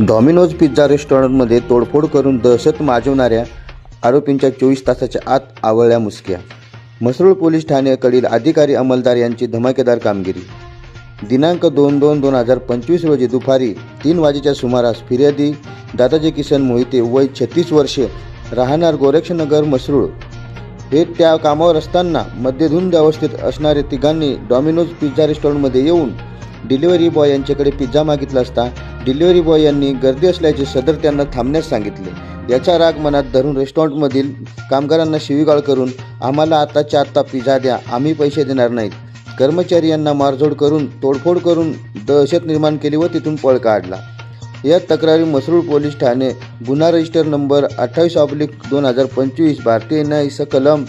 Domino's pizza रेस्टॉरंटमध्ये तोडफोड करून दहशत माजवणाऱ्या आरोपींच्या चोवीस तासाच्या आत आवळल्या मुसक्या. म्हसरूळ पोलीस ठाण्याकडील अधिकारी अंमलदार यांची धमाकेदार कामगिरी. दिनांक दोन दोन दोन हजार पंचवीस रोजी दुपारी तीन वाजेच्या सुमारास फिर्यादी दादाजी किसन मोहिते वय छत्तीस वर्षे राहणार गोरक्षनगर म्हसरूळ. हे त्या कामावर असताना मध्यधुंद अवस्थेत असणारे तिघांनी डॉमिनोज पिझ्झा रेस्टॉरंटमध्ये येऊन डिलिव्हरी बॉय यांच्याकडे पिझ्झा मागितला असता डिलिव्हरी बॉय यांनी गर्दी असल्याचे सदर त्यांना थांबण्यास सांगितले. याचा राग मनात धरून रेस्टॉरंटमधील कामगारांना शिवीगाळ करून आम्हाला आताच्या आत्ता पिझ्झा द्या आम्ही पैसे देणार नाहीत. कर्मचारी यांना मारझोड करून तोडफोड करून दहशत निर्माण केली व तिथून पळ काढला. या तक्रारी मसरूळ पोलीस ठाणे गुन्हा रजिस्टर नंबर अठ्ठावीस ऑब्लिक दोन हजार पंचवीस भारतीय न्यायस कलम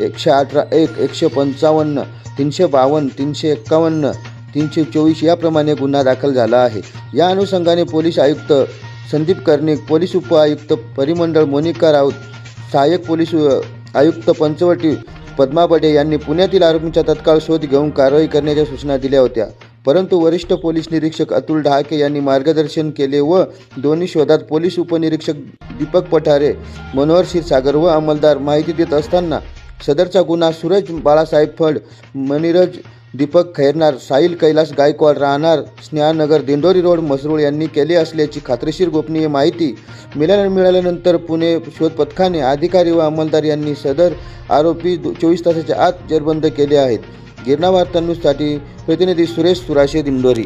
एकशे अठरा एक एकशे पंचावन्न तीनशे बावन्न तीनशे एक्कावन्न तीनशे चोवीस याप्रमाणे गुन्हा दाखल झाला आहे. या अनुषंगाने पोलीस आयुक्त संदीप कर्णिक पोलीस उपआयुक्त परिमंडळ मोनिका राऊत सहाय्यक पोलीस आयुक्त पंचवटी पद्मा बडे यांनी पुण्यातील आरोपींचा तत्काळ शोध घेऊन कारवाई करण्याच्या सूचना दिल्या होत्या. परंतु वरिष्ठ पोलीस निरीक्षक अतुल ढहाके यांनी मार्गदर्शन केले व दोन्ही शोधात पोलीस उपनिरीक्षक दीपक पठारे मनोहर क्षीरसागर व अंमलदार माहिती देत असताना सदरचा गुन्हा सूरज बाळासाहेब फड मनिरज दीपक खैरनार साहिल कैलास गायकवाड राहणार स्नेहानगर दिंडोरी रोड मसरूळ यांनी केले असल्याची खात्रीशीर गोपनीय माहिती मिळाल्या मिळाल्यानंतर पुणे शोध पथकाने अधिकारी व अंमलदार यांनी सदर आरोपी चोवीस तासाच्या आत जेरबंद केले आहेत. गिरणा वार्तांसाठी प्रतिनिधी सुरेश सुराशे दिंडोरी.